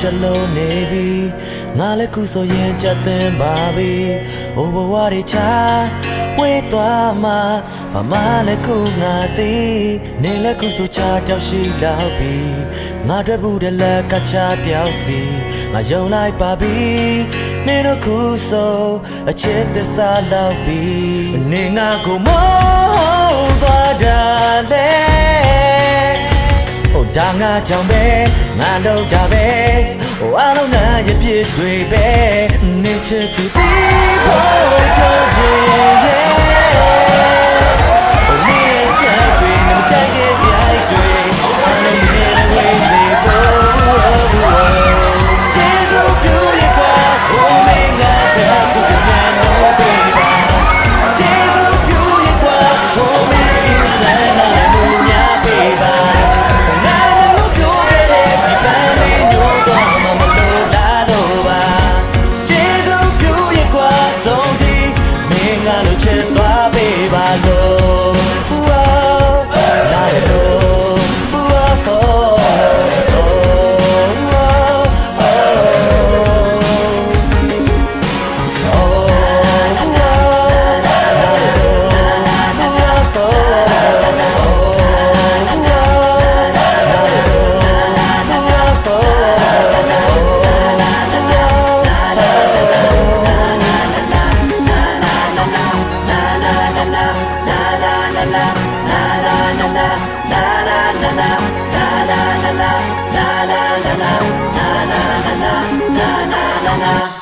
ချက်လုံးနေပြီငါလည်းခုဆိုရင်ချက်သင်ပါပြီအိုဘဝတွေချဝေးသွားမှာဘာမှလည်းခုငါသိနေလည်းခုဆိုချတောက်ရှိလောက်ပြီငါတွေ့ဘူးတဲ့လက်ကချတယောက်စီငါယုံလိုက်ပါပြီနေတော့ခုဆိုအချစ်သစ္စာလောက်ပြီနေငါကိုမောသွားတာလေဟို ဒါငါကြောင့်ပဲငါလောက်တာပဲဟိုအလုံးနဲ့ရပြစ်တွေပဲနေချစ်သူတီးဖို့ပြောချင် ကျေး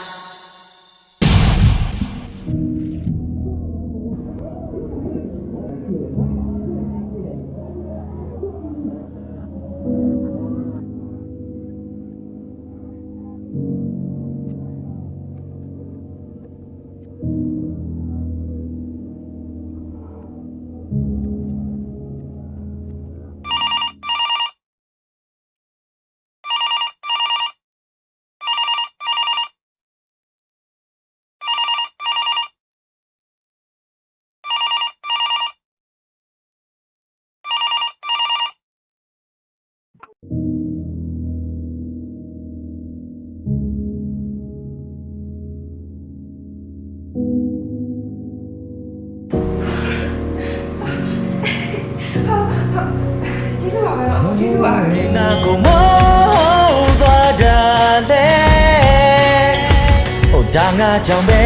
ဒါငါကြောင့်ပဲ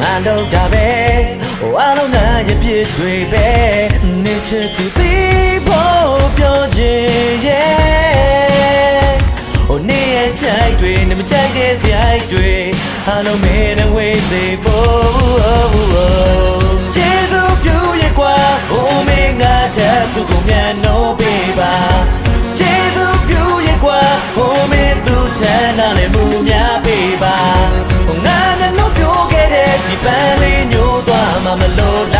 ငါလောက်တာပဲဟိုအလုံးနဲ့ရပြစ်တွေပဲနေချစ်သူတီး ဖို့ပြောချင်ရဲ့ဟိုနေရဲ့ချိုက်တွေနေမကြိုက်တဲ့စရိုက်တွေအလုံးမင်းနဲ့ဝေးစေဖို့ကျေးဇူးပြုရဲ့ကွာဟိုမင်းငါတဲ့သူကိုမြန်နှုတ်ပေးပါကျေးဇူးပြုရဲ့ကွာဟိုမင်းသူထမ်းတာလည်းမူများပေးပါဟိုငါနဲ့လို့ပြောခဲ့တဲ့ဒီပန်းလေးညို့သွားမှမလို့လားလို့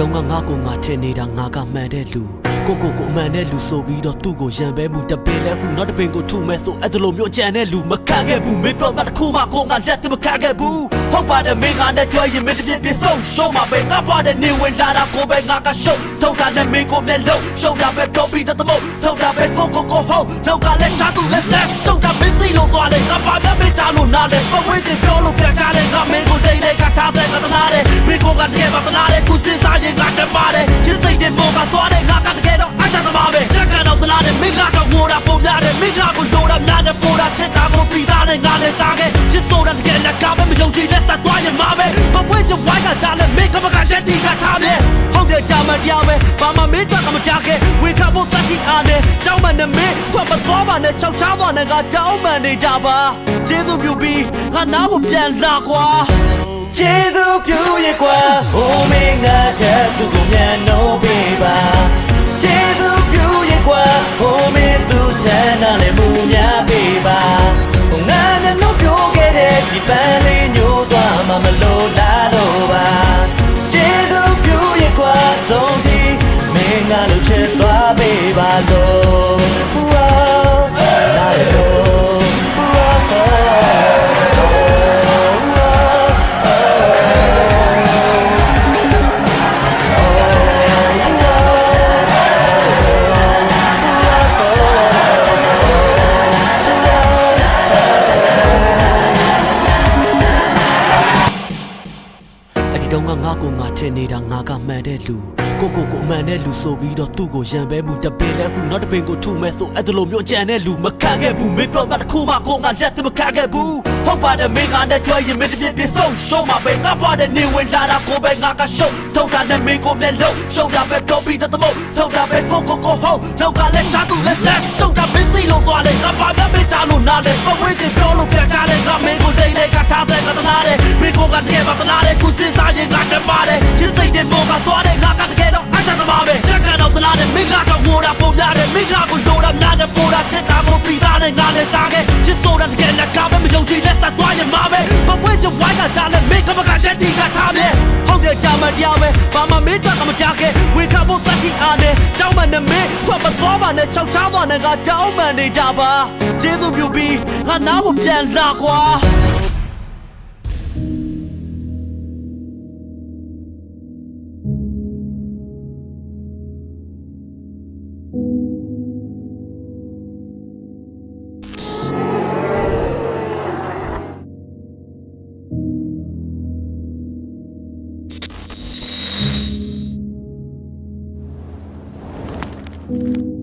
တုန်းကငါ့ကိုငါထင်နေတာငါကမှန်တဲ့လူကိုကိုကိုအမှန်တဲ့လူဆိုပြီးတော့သူ့ကိုရံပဲမှုတပင်လဲဟုနောက်တပင်ကိုထုမဲ့ဆိုအဲ့ဒါလိုမျိုးကြံတဲ့လူမခံခဲ့ဘူးမင်းပြောတာတစ်ခုမှကိုငါလက်တမခံခဲ့ဘူးဟုတ်ပါတယ်မင်းကနဲ့ကြွရင်မင်းတပြည့်ပြည့်ဆုံးရှုံးမှာပဲငါပွားတဲ့နေဝင်လာတာကိုပဲငါကရှုံးထုတ်တာနဲ့မင်းကိုမျက်လုံးရှုံးတာပဲတော့ပြီးတဲ့သမုတ်ထုတ်တာပဲကိုကိုကိုဟုတ်လောက်ကလည်းချားသူလက်ဆက်ရှုံးတာမင်းစိလို့သွားတယ်ငါပါမျက်မတာလို့နားတယ်ပဝေးချင်ပြောလို့ပြချတယ်ငါမင်းကိုတိတ်လိုက်ကထားတဲ့ကတနာတယ်မင်းကိုကတကယ်ပါတနာ နဲ့ငါလည်းစားခဲ့ချစ်ဆိုတာတကယ်လည်းကားပဲမယုံကြည်လက်ဆက်သွားရင်မှာပဲပဝေးချင်ဝိုင်းကတားလဲမင်းကမကချက်တီးကထားပဲဟုတ်တယ်တာမတရားပဲဘာမှမင်းတော့ကမကြခဲ့ဝေခဖို့တတိအားနဲ့တောင်းမှနဲ့မင်းထွက်မသွားပါနဲ့ချောက်ချားသွားနဲ့ကတောင်းမှနေကြပါကျေးဇူးပြုပြီးငါနားကိုပြန်လာကွာကျေးဇူးပြုရဲ့ကွာဟိုမင်းငါတဲ့သူကိုမြန်လို့ပေးပါကျေးဇူးပြုရဲ့ကွာ လူဆိုပြီးတော့သူ့ကိုရံပဲမှုတပင်လဲဟုနောက်တပင်ကိုထုမဲ့ဆိုအဲ့ဒါလိုမျိုးကြံတဲ့လူမခံခဲ့ဘူးမင်းပြောတာတစ်ခုမှကိုငါလက်တမခံခဲ့ဘူးဟုတ်ပါတယ်မင်းကနဲ့ကြွရင်မင်းတပြည့်ပြည့်ဆုံးရှုံးမှာပဲငါပွားတဲ့နေဝင်လာတာကိုပဲငါကရှုံးထုတ်တာနဲ့မင်းကိုမျက်လုံးရှုံးတာပဲတော့ပြီးတဲ့သမုတ်ထုတ်တာပဲကိုကိုကိုဟုတ်လောက်ကလည်းချားသူလက်ဆက်ရှုံးတာမင်းစိလို့သွားလေငါပါမျက်မတာလို့နားလေပဝေးချင်ပြောလို့ပြချတယ်ငါမင်းကိုတိတ်လိုက်ကထားတဲ့ကတနာတယ်မင်းကိုကတကယ်ပါတနာတယ်ခုစစ်စားရင်ငါချက်ပါတယ်ချစ်စိတ်တဲ့မောကသွား က်ချားသွားနဲ့ကတောင်းမှနေကြပါကျေးဇူးပြုပြီးငါနားကိုပြန်လာကွာဟု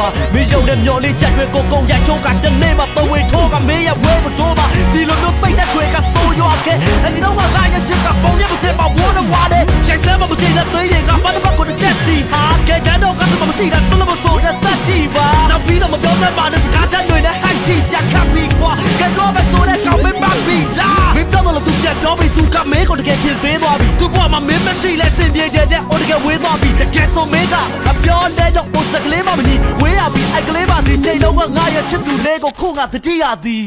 ဟာဒူဆိုးပါမင်းရုံနဲ့မျောလေးချက်တွေကိုကုန်းရိုက်ချိုးကတနေ့မှပဝေထိုးကမင်းရဲ့ဝဲကိုတိုးပါဒီလိုမျိုးစိတ်နဲ့တွေကဆိုးရွာခဲ့အဒီတော့ငါငါရဲ့ချစ်ကပုံရမတင်ပါဝါတော့ဝါတယ်ရိုက်စမ်းမမတင်တဲ့သွေးတွေကပတ်တော့ကိုတစ်ချက်စီဟာကဲတန်းတော့ကစမရှိတာစလမဆိုတဲ့တက်တီပါနောက်ပြီးတော့မပြောတတ်ပါနဲ့စကားချက်တွေနဲ့ဟန်တီစရာခပ်ပြီးကွာကဲတော့ပဲဆိုတဲ့ကောင်မင်းပါပြီးလားမင်းပြောတော့လို့သူပြန်ပြောပြီးသူကမင်းကိုတကယ်ချင်းသေးသွားပြီသူ့ဘဝမှာမင်းမရှိလဲစင်ပြေတဲ့တဲ့အော်တ ကယ်ဝေးသွားပြီတကယ်ဆိုမင်းကအပြောတဲ့တော့အိုစကလေးမမနီဝေးရပြီအကလေးပါဒီချိန်လုံးကငါရဲ့ချစ်သူလေးကိုခုငါတတိယသည်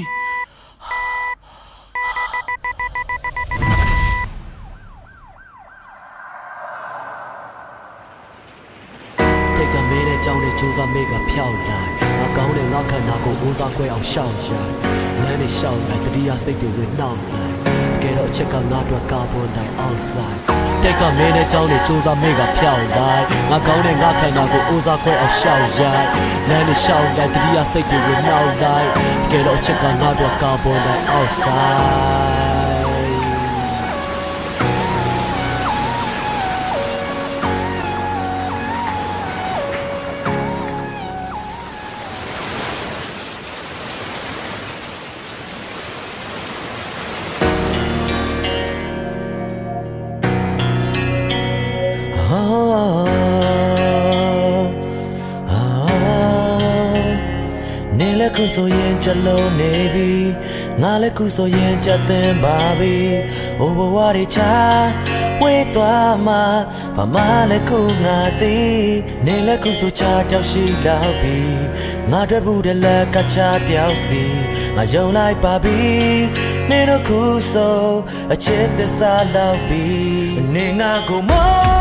တိတ်ကမဲတဲ့ကြောင်းနဲ့ကြိုးစားမဲကဖြောက်လိုက်ငါကောင်းတဲ့ငါခန္ဓာကိုအိုးစားခွဲအောင်ရှောက်ရိုက်လမ်းနဲ့ရှောက်လိုက်တတိယစိတ်တွေဝင်နှောက်လိုက်ကဲတော့အချက်ကငါတို့ကာဗွန်ဒိုင်အောက်ဆိုက် တိတ်ကမဲတဲ့ကြောင်းနဲ့ကြိုးစားမဲကဖြောက်လိုက်ငါကောင်းတဲ့ငါခန္ဓာကိုအိုးစားခွဲအောင်ရှောက်ရိုက်လမ်းနဲ့ရှောက်လိုက်တတိယစိတ်တွေဝင်နှောက်လိုက်ကဲတော့အချက်ကငါတို့ကာဗွန်ဒိုင်အောက်ဆိုက် ဆိုရင်ချက်လုံးနေပြီငါလည်းခုဆိုရင်ချက်သင်ပါပြီဟိုဘဝတွေချာဝေးသွားမှာဘာမှလည်းခုငါသိနေလည်းခုဆိုချာတောက်ရှိလောက်ပြီငါတွေ့ဘူးတဲ့လက်ကချာတယောက်စီငါယုံလိုက်ပါပြီနေတော့ခုဆိုအချစ်သစ္စာလောက်ပြီနေငါကိုမော